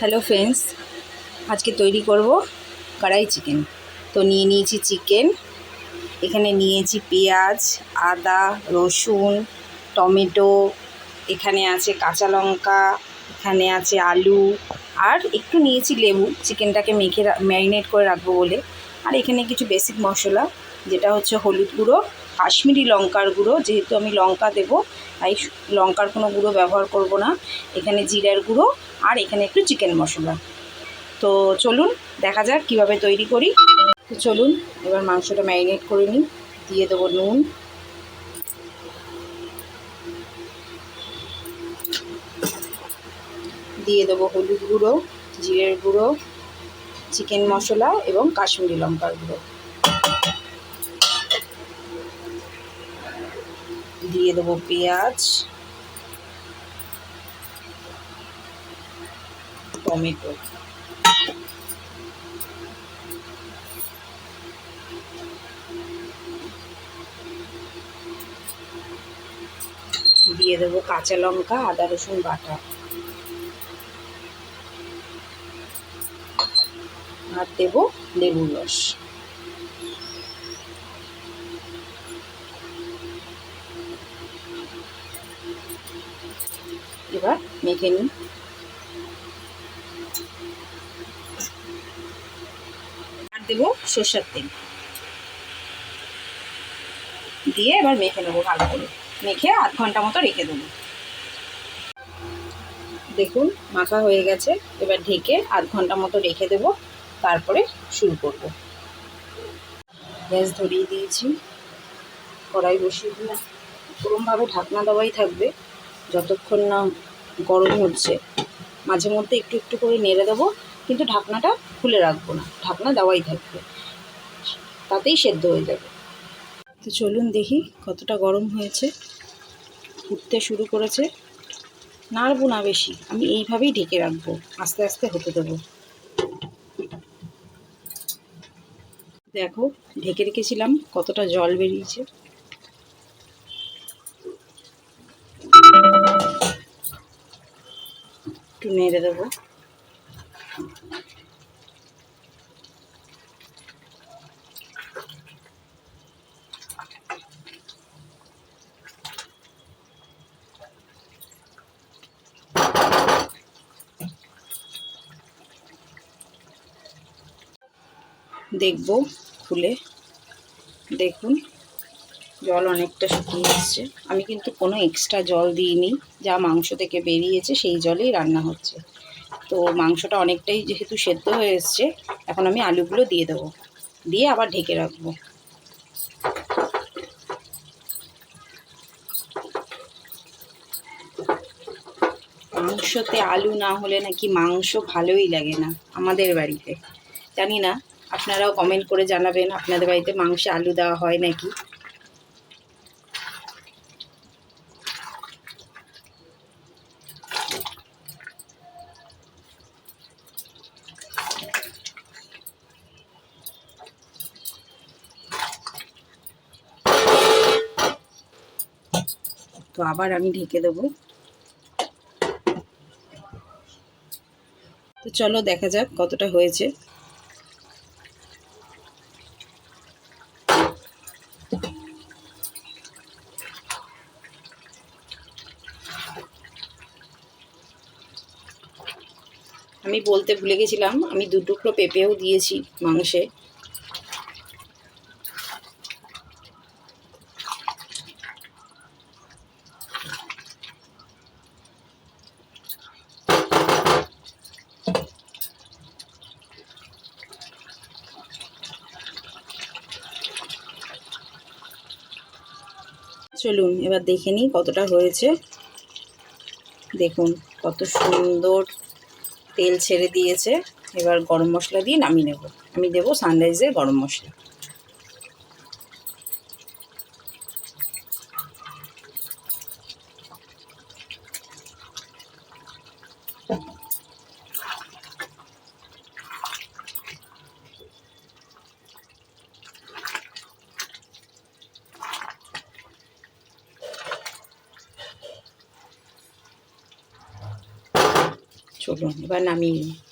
Hello friends আজকে তৈরি করব কড়াই চিকেন তো নিয়ে নিয়েছি চিকেন এখানে নিয়েছি পেঁয়াজ, আদা, রসুন, টমেটো, এখানে আছে কাঁচা লঙ্কা, এখানে আছে আলু, আর একটু নিয়েছি লেবু চিকেনটাকে মেখে ম্যারিনেট করে রাখব বলে। আর এখানে কিছু বেসিক মশলা, যেটা হচ্ছে হলুদ গুঁড়ো কাশ্মীরি লঙ্কার গুঁড়ো, যেহেতু আমি লঙ্কা দেবো, তাই লঙ্কার কোনো গুঁড়ো ব্যবহার করব না। এখানে জিরার গুঁড়ো আর এখানে একটু চিকেন মশলা। তো চলুন, দেখা যাক কীভাবে তৈরি করি। তো চলুন, এবার মাংসটা ম্যারিনেট করে নিই। দিয়ে দেবো নুন। দিয়ে দেবো হলুদ গুঁড়ো, জিরের গুঁড়ো, চিকেন মশলা এবং কাশ্মীরি লঙ্কার গুঁড়ো। দিয়ে দেবো পেঁয়াজ, টমেটো। দিয়ে দেবো কাঁচা লঙ্কা, আদা, রসুন বাটা। আর দেবো লেবুর রস। এবার মেখে নিই। আর দেবো সর্ষের তেল। দিয়ে এবার মেখে নেব ভালো করে। মেখে আধ ঘণ্টা মতো রেখে দেবো। দেখুন, মাখা হয়ে গেছে। এবার ঢেকে আধ ঘণ্টা মতো রেখে দেবো। তারপরে শুরু করব। গ্যাস ধরিয়ে দিয়েছি। কড়াই বসিয়ে দিলাম ওরমভাবে ঢাকনা দেওয়াই থাকবে, যতক্ষণ না গরম হচ্ছে। মাঝে মধ্যে একটু একটু করে নেড়ে দেবো, কিন্তু ঢাকনাটা খুলে রাখব না। ঢাকনা দেওয়াই থাকবে। তাতেই সেদ্ধ হয়ে যাবে। তো চলুন দেখি কতটা গরম হয়েছে। ফুটতে শুরু করেছে। নাড়বো না বেশি, আমি এইভাবেই ঢেকে রাখব। আস্তে আস্তে হতে দেবো। দেখো, ঢেকে রেখেছিলাম, কতটা জল বেরিয়েছে। একটু নেড়ে দেবো। দেখব খুলে দেখুন। জল অনেকটা শুকিয়ে এসছে। আমি কিন্তু কোনো এক্সট্রা জল দিইনি। যা মাংস থেকে বেরিয়েছে সেই জলেই রান্না হচ্ছে। তো মাংসটা অনেকটাই যেহেতু সেদ্ধ হয়ে এসছে, এখন আমি আলুগুলো দিয়ে দেবো। দিয়ে আবার ঢেকে রাখব। মাংসতে আলু না হলে নাকি মাংস ভালোই লাগে না আমাদের বাড়িতে। জানি না, আপনারাও কমেন্ট করে জানাবেন, আপনাদের বাড়িতে মাংসে আলু দেওয়া হয় নাকি? তো আবার আমি ঢেকে দেবো। তো চলো দেখা যাক কতটা হয়েছে। আমি বলতে ভুলে গেছিলাম, আমি দু টুকরো পেঁপেও দিয়েছি মাংসে। চলুন, এবার দেখে নিই কতটা হয়েছে। দেখুন, কত সুন্দর তেল ছেড়ে দিয়েছে। এবার গরম মশলা দিয়ে নামিয়ে নেব। আমি দেবো সানরাইজের গরম মশলা। churros, van a mil.